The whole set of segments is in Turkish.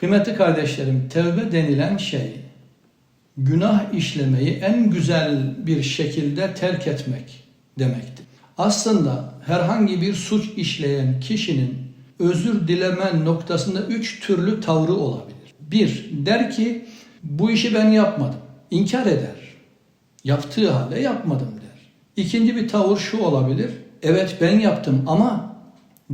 Kıymetli kardeşlerim, tevbe denilen şey, günah işlemeyi en güzel bir şekilde terk etmek demektir. Aslında herhangi bir suç işleyen kişinin özür dileme noktasında üç türlü tavrı olabilir. Bir, der ki bu işi ben yapmadım. İnkar eder. Yaptığı halde yapmadım der. İkinci bir tavır şu olabilir. Evet ben yaptım ama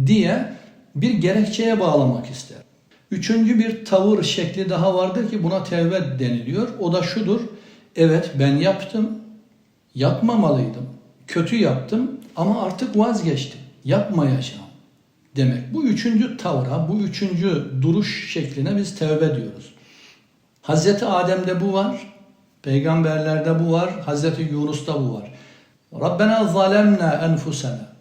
diye bir gerekçeye bağlamak ister. Üçüncü bir tavır şekli daha vardır ki buna tevbe deniliyor. O da şudur. Evet ben yaptım. Yapmamalıydım. Kötü yaptım ama artık vazgeçtim. Yapmayacağım demek. Bu üçüncü tavra, bu üçüncü duruş şekline biz tevbe diyoruz. Hazreti Adem'de bu var. Peygamberlerde bu var. Hazreti Yunus'ta bu var. Rabbena zalemna enfusena.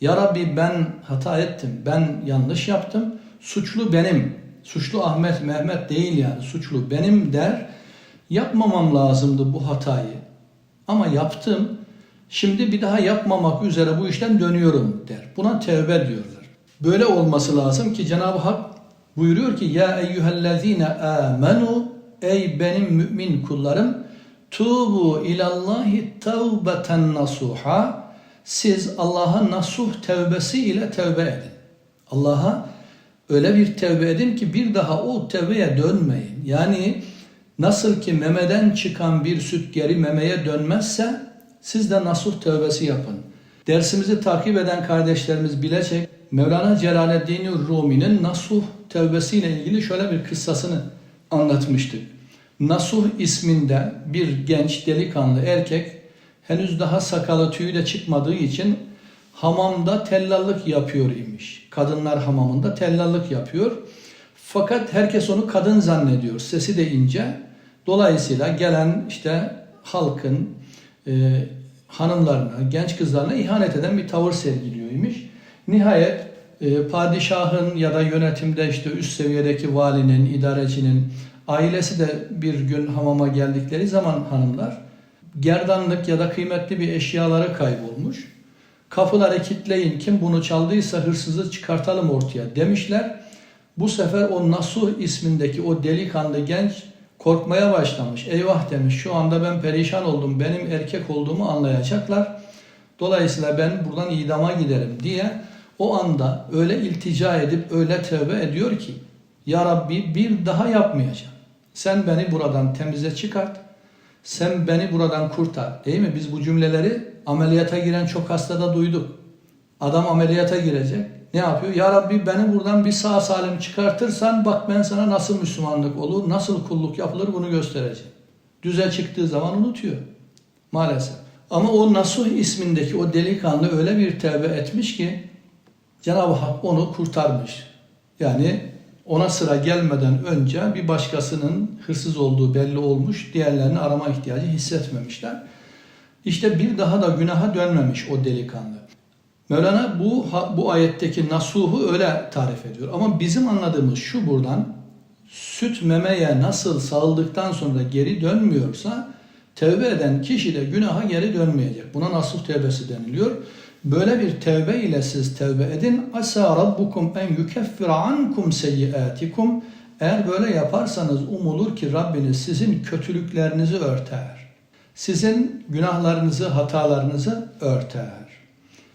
Ya Rabbi ben hata ettim. Ben yanlış yaptım. Suçlu benim. Suçlu Ahmet, Mehmet değil yani. Suçlu benim der. Yapmamam lazımdı bu hatayı. Ama yaptım. Şimdi bir daha yapmamak üzere bu işten dönüyorum der. Buna tevbe diyorlar. Böyle olması lazım ki Cenab-ı Hak buyuruyor ki Ya eyyühellezine amenu Ey benim mümin kullarım Tubu ilallahi tevbeten nasuha Siz Allah'a nasuh tevbesi ile tevbe edin. Allah'a öyle bir tevbe edin ki bir daha o tevbeye dönmeyin. Yani nasıl ki memeden çıkan bir süt geri memeye dönmezse siz de nasuh tevbesi yapın. Dersimizi takip eden kardeşlerimiz bilecek Mevlana Celaleddin Rumi'nin Nasuh tevbesiyle ilgili şöyle bir kıssasını anlatmıştık. Nasuh isminde bir genç delikanlı erkek henüz daha sakalı tüyü de çıkmadığı için hamamda tellallık yapıyor imiş. Kadınlar hamamında tellallık yapıyor. Fakat herkes onu kadın zannediyor. Sesi de ince. Dolayısıyla gelen işte halkın e, hanımlarına, genç kızlarına ihanet eden bir tavır sergiliyor imiş. Nihayet e, padişahın ya da yönetimde işte üst seviyedeki valinin, idarecinin ailesi de bir gün hamama geldikleri zaman hanımlar gerdanlık ya da kıymetli bir eşyaları kaybolmuş. Kapıları kitleyin kim bunu çaldıysa hırsızı çıkartalım ortaya demişler. Bu sefer o Nasuh ismindeki o delikanlı genç korkmaya başlamış. Eyvah demiş şu anda ben perişan oldum benim erkek olduğumu anlayacaklar. Dolayısıyla ben buradan idama giderim diye o anda öyle iltica edip öyle tövbe ediyor ki Ya Rabbi bir daha yapmayacağım. Sen beni buradan temize çıkart. Sen beni buradan kurtar. Değil mi? Biz bu cümleleri ameliyata giren çok hastada duyduk. Adam ameliyata girecek. Ne yapıyor? Ya Rabbi beni buradan bir sağ salim çıkartırsan bak ben sana nasıl Müslümanlık olur, nasıl kulluk yapılır bunu göstereceğim. Düze çıktığı zaman unutuyor. Maalesef. Ama o Nasuh ismindeki o delikanlı öyle bir tevbe etmiş ki Cenab-ı Hak onu kurtarmış. Yani ona sıra gelmeden önce bir başkasının hırsız olduğu belli olmuş, diğerlerini arama ihtiyacı hissetmemişler. İşte bir daha da günaha dönmemiş o delikanlı. Mevlana bu bu ayetteki nasuhu öyle tarif ediyor. Ama bizim anladığımız şu buradan süt memeye nasıl sağıldıktan sonra geri dönmüyorsa tevbe eden kişi de günaha geri dönmeyecek. Buna nasuh tevbesi deniliyor. Böyle bir tevbe ile siz tevbe edin. Asa rabbukum en yukeffira ankum seyyiatikum. Eğer böyle yaparsanız umulur ki Rabbiniz sizin kötülüklerinizi örter. Sizin günahlarınızı, hatalarınızı örter.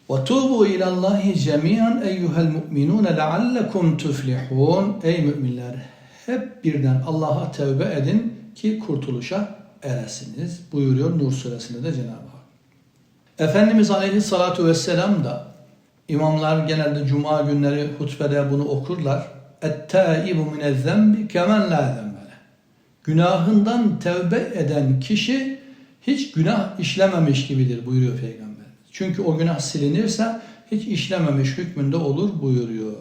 وَتُوبُوا اِلَى اللّٰهِ جَمِيعًا اَيُّهَا الْمُؤْمِنُونَ لَعَلَّكُمْ تُفْلِحُونَ Ey müminler! Hep birden Allah'a tevbe edin ki kurtuluşa eresiniz. Buyuruyor Nur suresinde de Cenab-ı Hak. Efendimiz Aleyhisselatü Vesselam da imamlar genelde cuma günleri hutbede bunu okurlar. Ettaibu minez-zembi kemen la zembele. Günahından tevbe eden kişi hiç günah işlememiş gibidir buyuruyor peygamber. Çünkü o günah silinirse hiç işlememiş hükmünde olur buyuruyor.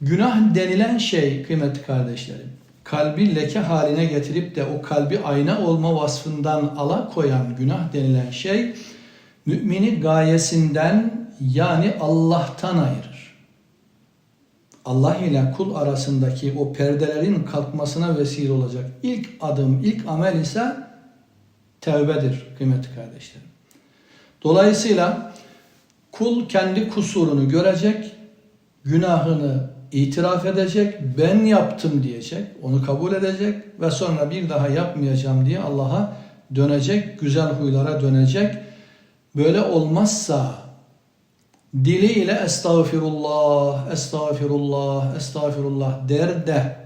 Günah denilen şey kıymetli kardeşlerim, kalbi leke haline getirip de o kalbi ayna olma vasfından ala koyan günah denilen şey mümini gayesinden yani Allah'tan ayırır. Allah ile kul arasındaki o perdelerin kalkmasına vesile olacak ilk adım, ilk amel ise tevbedir kıymetli kardeşlerim. Dolayısıyla kul kendi kusurunu görecek, günahını itiraf edecek, ben yaptım diyecek, onu kabul edecek ve sonra bir daha yapmayacağım diye Allah'a dönecek, güzel huylara dönecek. Böyle olmazsa diliyle estağfirullah, estağfirullah, estağfirullah der de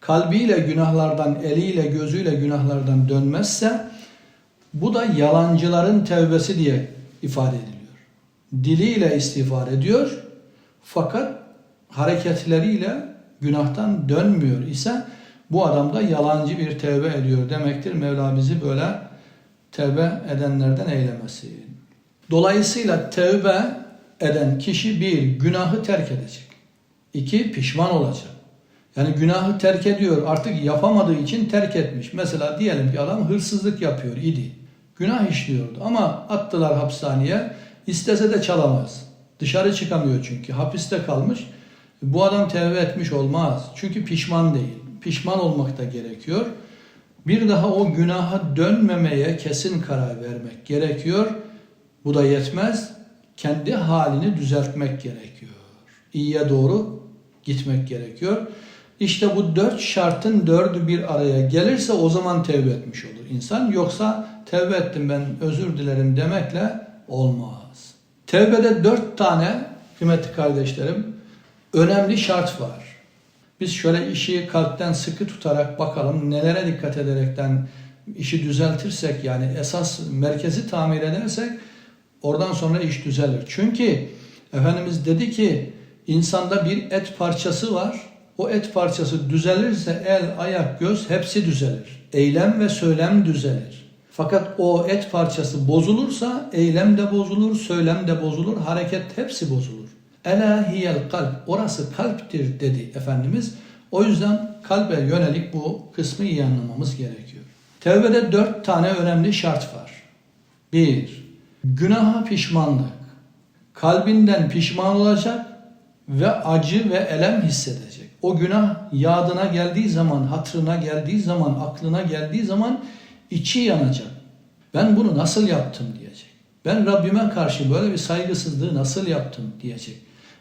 kalbiyle günahlardan, eliyle, gözüyle günahlardan dönmezse bu da yalancıların tevbesi diye ifade ediliyor. Diliyle istiğfar ediyor fakat hareketleriyle günahtan dönmüyor ise bu adam da yalancı bir tevbe ediyor demektir. Mevla bizi böyle tevbe edenlerden eylemesin. Dolayısıyla tevbe eden kişi bir günahı terk edecek. İki pişman olacak. Yani günahı terk ediyor artık yapamadığı için terk etmiş. Mesela diyelim ki adam hırsızlık yapıyor idi. Günah işliyordu ama attılar hapishaneye. İstese de çalamaz. Dışarı çıkamıyor çünkü hapiste kalmış. Bu adam tevbe etmiş olmaz. Çünkü pişman değil. Pişman olmak da gerekiyor. Bir daha o günaha dönmemeye kesin karar vermek gerekiyor. Bu da yetmez. Kendi halini düzeltmek gerekiyor. İyiye doğru gitmek gerekiyor. İşte bu dört şartın dördü bir araya gelirse o zaman tevbe etmiş olur insan. Yoksa tevbe ettim ben özür dilerim demekle olmaz. Tevbede dört tane kıymetli kardeşlerim önemli şart var. Biz şöyle işi kalpten sıkı tutarak bakalım nelere dikkat ederekten işi düzeltirsek yani esas merkezi tamir edersek oradan sonra iş düzelir. Çünkü Efendimiz dedi ki insanda bir et parçası var. O et parçası düzelirse el, ayak, göz hepsi düzelir. Eylem ve söylem düzelir. Fakat o et parçası bozulursa eylem de bozulur, söylem de bozulur, hareket hepsi bozulur. Ela hiyel kalp. Orası kalptir dedi Efendimiz. O yüzden kalbe yönelik bu kısmı iyi anlamamız gerekiyor. Tevbede dört tane önemli şart var. Bir, günaha pişmanlık. Kalbinden pişman olacak ve acı ve elem hissedecek. O günah yadına geldiği zaman, hatırına geldiği zaman, aklına geldiği zaman içi yanacak. Ben bunu nasıl yaptım diyecek. Ben Rabbime karşı böyle bir saygısızlığı nasıl yaptım diyecek.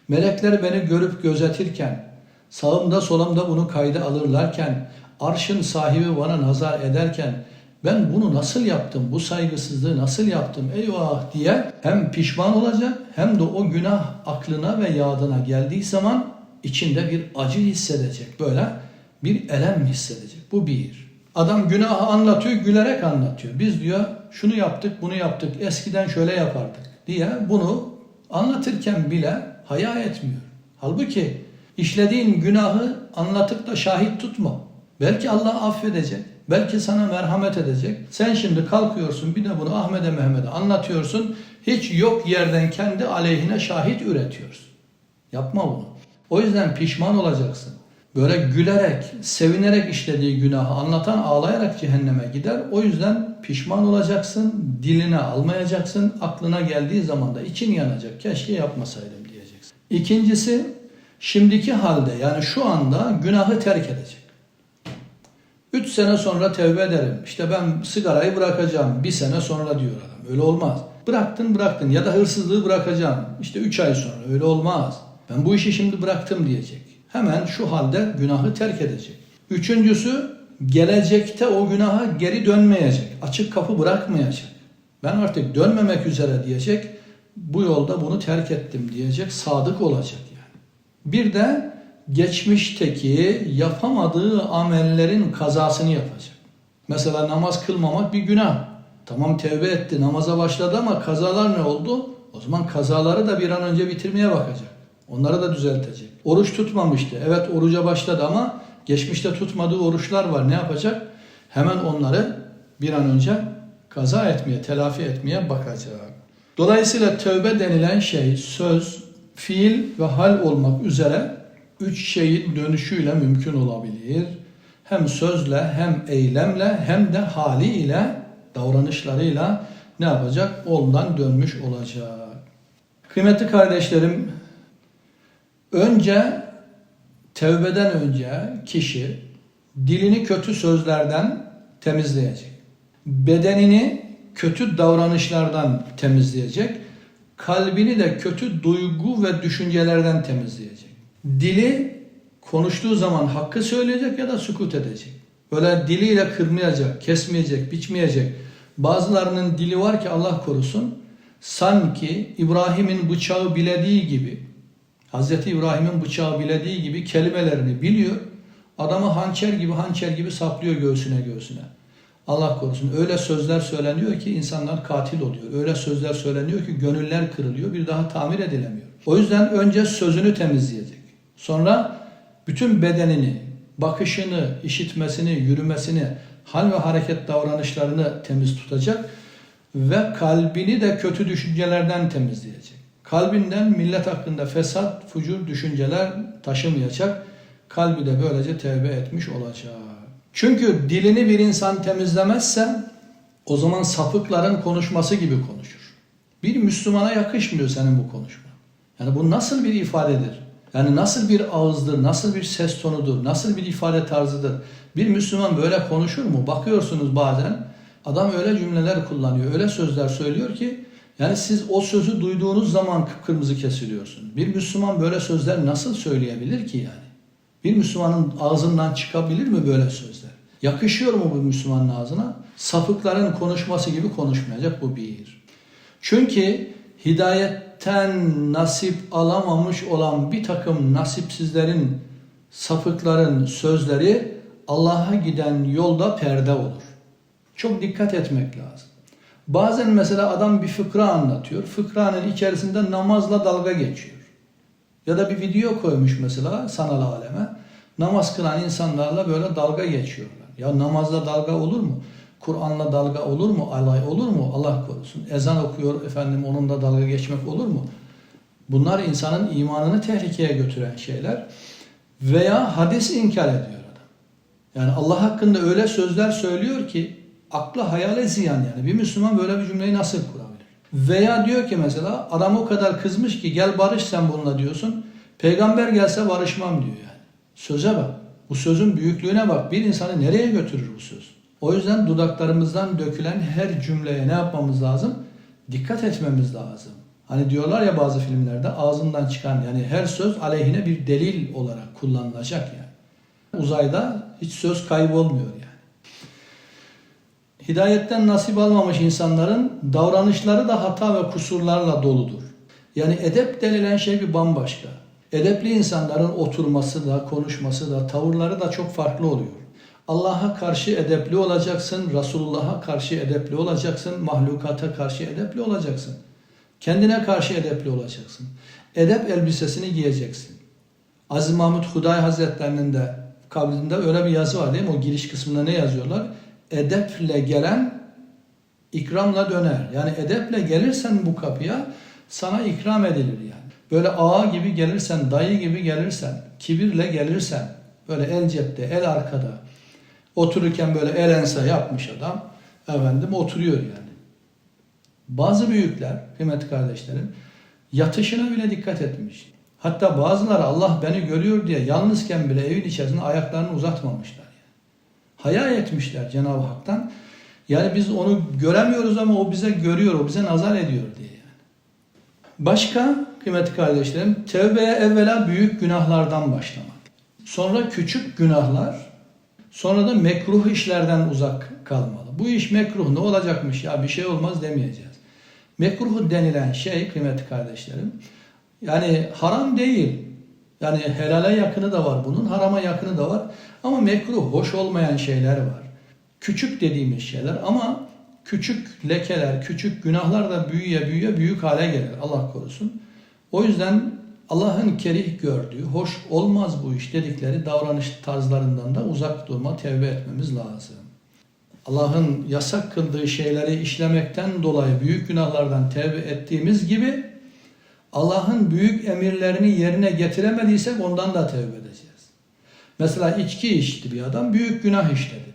Melekler beni görüp gözetirken, sağımda solumda bunu kayda alırlarken, arşın sahibi bana nazar ederken ben bunu nasıl yaptım, bu saygısızlığı nasıl yaptım eyvah diye hem pişman olacak hem de o günah aklına ve yadına geldiği zaman içinde bir acı hissedecek. Böyle bir elem hissedecek. Bu bir. Adam günahı anlatıyor, gülerek anlatıyor. Biz diyor şunu yaptık, bunu yaptık, eskiden şöyle yapardık diye bunu anlatırken bile haya etmiyor. Halbuki işlediğin günahı anlatıp da şahit tutma. Belki Allah affedecek. Belki sana merhamet edecek. Sen şimdi kalkıyorsun bir de bunu Ahmet'e Mehmet'e anlatıyorsun. Hiç yok yerden kendi aleyhine şahit üretiyorsun. Yapma bunu. O yüzden pişman olacaksın. Böyle gülerek, sevinerek işlediği günahı anlatan ağlayarak cehenneme gider. O yüzden pişman olacaksın, diline almayacaksın. Aklına geldiği zaman da için yanacak. Keşke yapmasaydım diyeceksin. İkincisi, şimdiki halde yani şu anda günahı terk edecek. Üç sene sonra tevbe ederim. İşte ben sigarayı bırakacağım. Bir sene sonra diyor adam. Öyle olmaz. Bıraktın bıraktın ya da hırsızlığı bırakacağım. İşte üç ay sonra. Öyle olmaz. Ben bu işi şimdi bıraktım diyecek. Hemen şu halde günahı terk edecek. Üçüncüsü gelecekte o günaha geri dönmeyecek. Açık kapı bırakmayacak. Ben artık dönmemek üzere diyecek. Bu yolda bunu terk ettim diyecek. Sadık olacak yani. Bir de geçmişteki yapamadığı amellerin kazasını yapacak. Mesela namaz kılmamak bir günah. Tamam tevbe etti, namaza başladı ama kazalar ne oldu? O zaman kazaları da bir an önce bitirmeye bakacak. Onları da düzeltecek. Oruç tutmamıştı. Evet oruca başladı ama geçmişte tutmadığı oruçlar var. Ne yapacak? Hemen onları bir an önce kaza etmeye, telafi etmeye bakacak. Dolayısıyla tövbe denilen şey söz, fiil ve hal olmak üzere üç şeyin dönüşüyle mümkün olabilir. Hem sözle, hem eylemle, hem de haliyle, davranışlarıyla ne yapacak? Ondan dönmüş olacak. Kıymetli kardeşlerim, önce tevbeden önce kişi dilini kötü sözlerden temizleyecek. Bedenini kötü davranışlardan temizleyecek. Kalbini de kötü duygu ve düşüncelerden temizleyecek. Dili konuştuğu zaman hakkı söyleyecek ya da sükut edecek. Böyle diliyle kırmayacak, kesmeyecek, biçmeyecek. Bazılarının dili var ki Allah korusun sanki İbrahim'in bıçağı bilediği gibi Hazreti İbrahim'in bıçağı bilediği gibi kelimelerini biliyor. Adamı hançer gibi hançer gibi saplıyor göğsüne göğsüne. Allah korusun. Öyle sözler söyleniyor ki insanlar katil oluyor. Öyle sözler söyleniyor ki gönüller kırılıyor. Bir daha tamir edilemiyor. O yüzden önce sözünü temizleyecek. Sonra bütün bedenini, bakışını, işitmesini, yürümesini, hal ve hareket davranışlarını temiz tutacak ve kalbini de kötü düşüncelerden temizleyecek. Kalbinden millet hakkında fesat, fucur düşünceler taşımayacak. Kalbi de böylece tevbe etmiş olacak. Çünkü dilini bir insan temizlemezse o zaman sapıkların konuşması gibi konuşur. Bir Müslümana yakışmıyor senin bu konuşma. Yani bu nasıl bir ifadedir? Yani nasıl bir ağızdır, nasıl bir ses tonudur, nasıl bir ifade tarzıdır? Bir Müslüman böyle konuşur mu? Bakıyorsunuz bazen adam öyle cümleler kullanıyor, öyle sözler söylüyor ki yani siz o sözü duyduğunuz zaman kıpkırmızı kesiliyorsun. Bir Müslüman böyle sözler nasıl söyleyebilir ki yani? Bir Müslümanın ağzından çıkabilir mi böyle sözler? Yakışıyor mu bu Müslümanın ağzına? Sapıkların konuşması gibi konuşmayacak bu bir. Çünkü hidayetten nasip alamamış olan bir takım nasipsizlerin, sapıkların sözleri Allah'a giden yolda perde olur. Çok dikkat etmek lazım. Bazen mesela adam bir fıkra anlatıyor. Fıkranın içerisinde namazla dalga geçiyor. Ya da bir video koymuş mesela sanal aleme. Namaz kılan insanlarla böyle dalga geçiyorlar. Ya namazla dalga olur mu? Kur'an'la dalga olur mu? Alay olur mu? Allah korusun. Ezan okuyor efendim onunla dalga geçmek olur mu? Bunlar insanın imanını tehlikeye götüren şeyler. Veya hadis inkar ediyor adam. Yani Allah hakkında öyle sözler söylüyor ki akla hayale ziyan yani. Bir Müslüman böyle bir cümleyi nasıl kurabilir? Veya diyor ki mesela adam o kadar kızmış ki gel barış sen bununla diyorsun. Peygamber gelse barışmam diyor yani. Söze bak. Bu sözün büyüklüğüne bak. Bir insanı nereye götürür bu söz? O yüzden dudaklarımızdan dökülen her cümleye ne yapmamız lazım? Dikkat etmemiz lazım. Hani diyorlar ya bazı filmlerde ağzından çıkan yani her söz aleyhine bir delil olarak kullanılacak yani. Uzayda hiç söz kaybolmuyor yani. Hidayetten nasip almamış insanların davranışları da hata ve kusurlarla doludur. Yani edep denilen şey bir bambaşka. Edepli insanların oturması da, konuşması da, tavırları da çok farklı oluyor. Allah'a karşı edepli olacaksın, Resulullah'a karşı edepli olacaksın, mahlukata karşı edepli olacaksın. Kendine karşı edepli olacaksın. Edep elbisesini giyeceksin. Aziz Mahmut Huday Hazretlerinin de kabrinde öyle bir yazı var değil mi? O giriş kısmında ne yazıyorlar? Edeple gelen ikramla döner. Yani edeple gelirsen bu kapıya sana ikram edilir yani. Böyle ağa gibi gelirsen, dayı gibi gelirsen, kibirle gelirsen, böyle el cepte, el arkada, otururken böyle el ense yapmış adam, efendim oturuyor yani. Bazı büyükler, kıymetli kardeşlerim, yatışına bile dikkat etmiş. Hatta bazıları Allah beni görüyor diye yalnızken bile evin içerisinde ayaklarını uzatmamışlar. Yani. Haya etmişler Cenab-ı Hak'tan. Yani biz onu göremiyoruz ama o bize görüyor, o bize nazar ediyor diye. Yani. Başka kıymetli kardeşlerim, tevbeye evvela büyük günahlardan başlamak. Sonra küçük günahlar, sonra da mekruh işlerden uzak kalmalı. Bu iş mekruh ne olacakmış ya bir şey olmaz demeyeceğiz. Mekruh denilen şey kıymetli kardeşlerim, yani haram değil. Yani helale yakını da var bunun, harama yakını da var. Ama mekruh, hoş olmayan şeyler var. Küçük dediğimiz şeyler ama küçük lekeler, küçük günahlar da büyüye büyüye büyük hale gelir. Allah korusun. O yüzden Allah'ın kerih gördüğü, hoş olmaz bu iş dedikleri davranış tarzlarından da uzak durma, tevbe etmemiz lazım. Allah'ın yasak kıldığı şeyleri işlemekten dolayı büyük günahlardan tevbe ettiğimiz gibi Allah'ın büyük emirlerini yerine getiremediysek ondan da tevbe edeceğiz. Mesela içki içti bir adam, büyük günah işledi.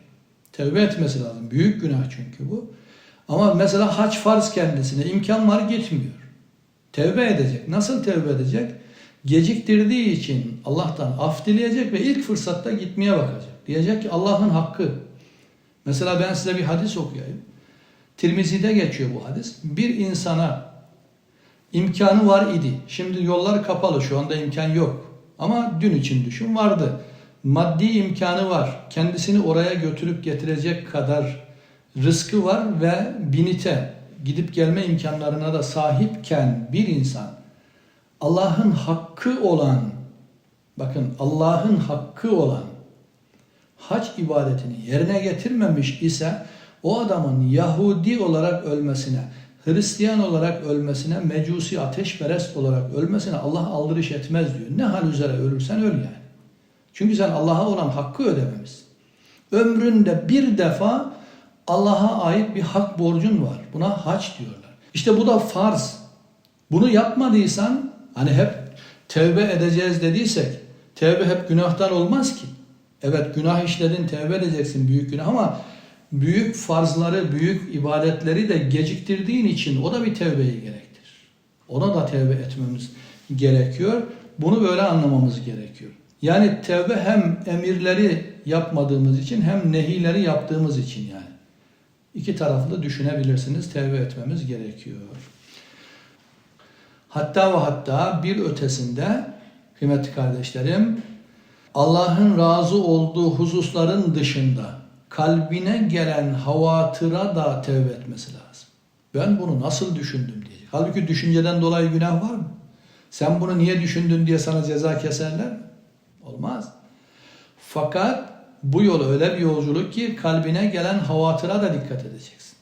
Tevbe etmesi lazım. Büyük günah çünkü bu. Ama mesela haç farz kendisine imkan var gitmiyor. Tevbe edecek. Nasıl tevbe edecek? Geciktirdiği için Allah'tan af dileyecek ve ilk fırsatta gitmeye bakacak. Diyecek ki Allah'ın hakkı. Mesela ben size bir hadis okuyayım. Tirmizi'de geçiyor bu hadis. Bir insana imkanı var idi. Şimdi yollar kapalı şu anda imkan yok. Ama dün için düşün vardı. Maddi imkanı var. Kendisini oraya götürüp getirecek kadar rızkı var ve binite gidip gelme imkanlarına da sahipken bir insan Allah'ın hakkı olan bakın Allah'ın hakkı olan hac ibadetini yerine getirmemiş ise o adamın Yahudi olarak ölmesine, Hristiyan olarak ölmesine, Mecusi ateşperest olarak ölmesine Allah aldırış etmez diyor. Ne hal üzere ölürsen öl yani. Çünkü sen Allah'a olan hakkı ödememişsin. Ömründe bir defa Allah'a ait bir hak borcun var. Buna hac diyorlar. İşte bu da farz. Bunu yapmadıysan hani hep tevbe edeceğiz dediysek tevbe hep günahtan olmaz ki. Evet günah işledin tevbe edeceksin büyük günah ama büyük farzları, büyük ibadetleri de geciktirdiğin için o da bir tevbeyi gerektirir. Ona da tevbe etmemiz gerekiyor. Bunu böyle anlamamız gerekiyor. Yani tevbe hem emirleri yapmadığımız için hem nehileri yaptığımız için yani. İki taraflı düşünebilirsiniz. Tevbe etmemiz gerekiyor. Hatta ve hatta bir ötesinde kıymetli kardeşlerim Allah'ın razı olduğu hususların dışında kalbine gelen havatıra da tevbe etmesi lazım. Ben bunu nasıl düşündüm diyecek. Halbuki düşünceden dolayı günah var mı? Sen bunu niye düşündün diye sana ceza keserler mi? Olmaz. Fakat bu yol öyle bir yolculuk ki kalbine gelen havatıra da dikkat edeceksin.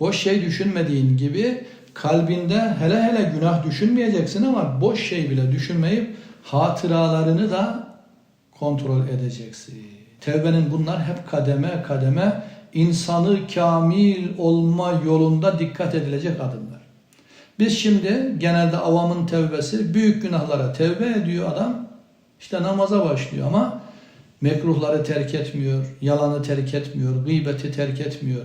Boş şey düşünmediğin gibi kalbinde hele hele günah düşünmeyeceksin ama boş şey bile düşünmeyip hatıralarını da kontrol edeceksin. Tevbenin bunlar hep kademe kademe insanı kamil olma yolunda dikkat edilecek adımlar. Biz şimdi genelde avamın tevbesi büyük günahlara tevbe ediyor adam. İşte namaza başlıyor ama mekruhları terk etmiyor, yalanı terk etmiyor, gıybeti terk etmiyor.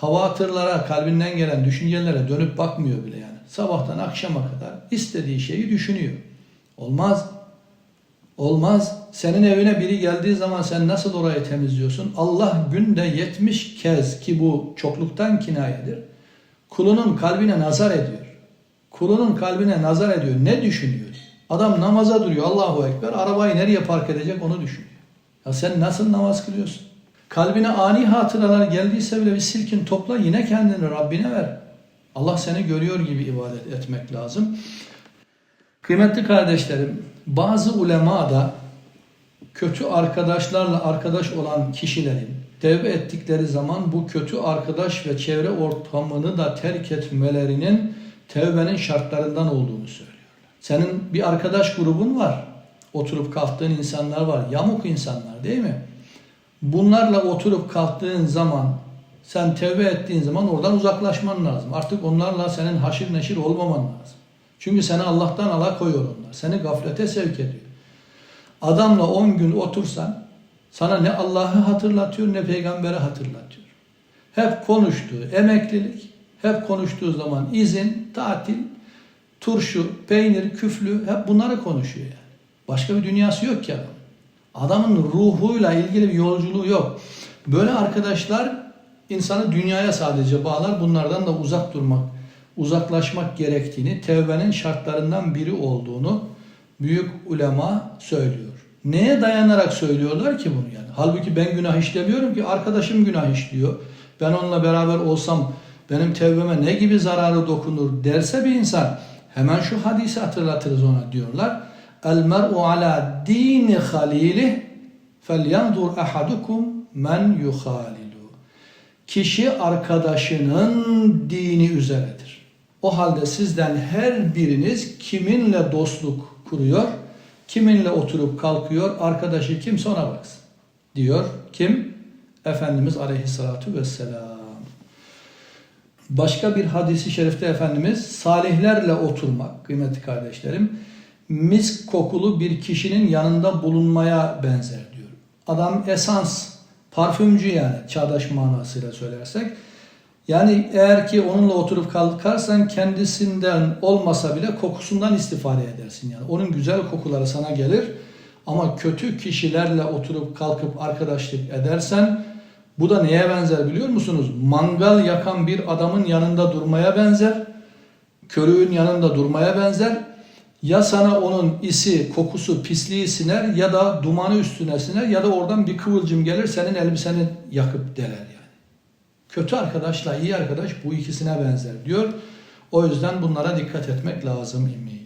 Havatırlara, kalbinden gelen düşüncelere dönüp bakmıyor bile yani. Sabahtan akşama kadar istediği şeyi düşünüyor. Olmaz. Olmaz. Senin evine biri geldiği zaman sen nasıl orayı temizliyorsun? Allah günde 70 kez ki bu çokluktan kinayedir. Kulunun kalbine nazar ediyor. Kulunun kalbine nazar ediyor. Ne düşünüyor? Adam namaza duruyor. Allahu Ekber. Arabayı nereye park edecek onu düşünüyor. Ya sen nasıl namaz kılıyorsun? Kalbine ani hatıralar geldiyse bile bir silkin topla yine kendini Rabbine ver. Allah seni görüyor gibi ibadet etmek lazım. Kıymetli kardeşlerim, bazı ulema da kötü arkadaşlarla arkadaş olan kişilerin tevbe ettikleri zaman bu kötü arkadaş ve çevre ortamını da terk etmelerinin tevbenin şartlarından olduğunu söylüyorlar. Senin bir arkadaş grubun var. Oturup kalktığın insanlar var. Yamuk insanlar değil mi? Bunlarla oturup kalktığın zaman sen tevbe ettiğin zaman oradan uzaklaşman lazım. Artık onlarla senin haşir neşir olmaman lazım. Çünkü seni Allah'tan alakoyuyor onlar. Seni gaflete sevk ediyor. Adamla 10 gün otursan sana ne Allah'ı hatırlatıyor ne peygamberi hatırlatıyor. Hep konuştuğu emeklilik, hep konuştuğu zaman izin, tatil, turşu, peynir, küflü hep bunları konuşuyor yani. Başka bir dünyası yok ki adam. Adamın ruhuyla ilgili bir yolculuğu yok. Böyle arkadaşlar insanı dünyaya sadece bağlar. Bunlardan da uzak durmak, uzaklaşmak gerektiğini, tevbenin şartlarından biri olduğunu büyük ulema söylüyor. Neye dayanarak söylüyorlar ki bunu yani? Halbuki ben günah işlemiyorum ki arkadaşım günah işliyor. Ben onunla beraber olsam benim tevbeme ne gibi zararı dokunur derse bir insan hemen şu hadisi hatırlatırız ona diyorlar. El mer'u ala dini halilih felyandur ahadukum men yuhalilu. Kişi arkadaşının dini üzeredir. O halde sizden her biriniz kiminle dostluk kuruyor, kiminle oturup kalkıyor, arkadaşı kimse ona baksın. Diyor kim? Efendimiz Aleyhisselatü Vesselam. Başka bir hadisi şerifte Efendimiz salihlerle oturmak kıymetli kardeşlerim misk kokulu bir kişinin yanında bulunmaya benzer diyor. Adam esans, parfümcü yani çağdaş manasıyla söylersek. Yani eğer ki onunla oturup kalkarsan kendisinden olmasa bile kokusundan istifade edersin. Yani onun güzel kokuları sana gelir ama kötü kişilerle oturup kalkıp arkadaşlık edersen bu da neye benzer biliyor musunuz? Mangal yakan bir adamın yanında durmaya benzer. Körüğün yanında durmaya benzer. Ya sana onun isi, kokusu, pisliği siner ya da dumanı üstüne siner ya da oradan bir kıvılcım gelir senin elbiseni yakıp deler yani. Kötü arkadaşla iyi arkadaş bu ikisine benzer diyor. O yüzden bunlara dikkat etmek lazım imiş.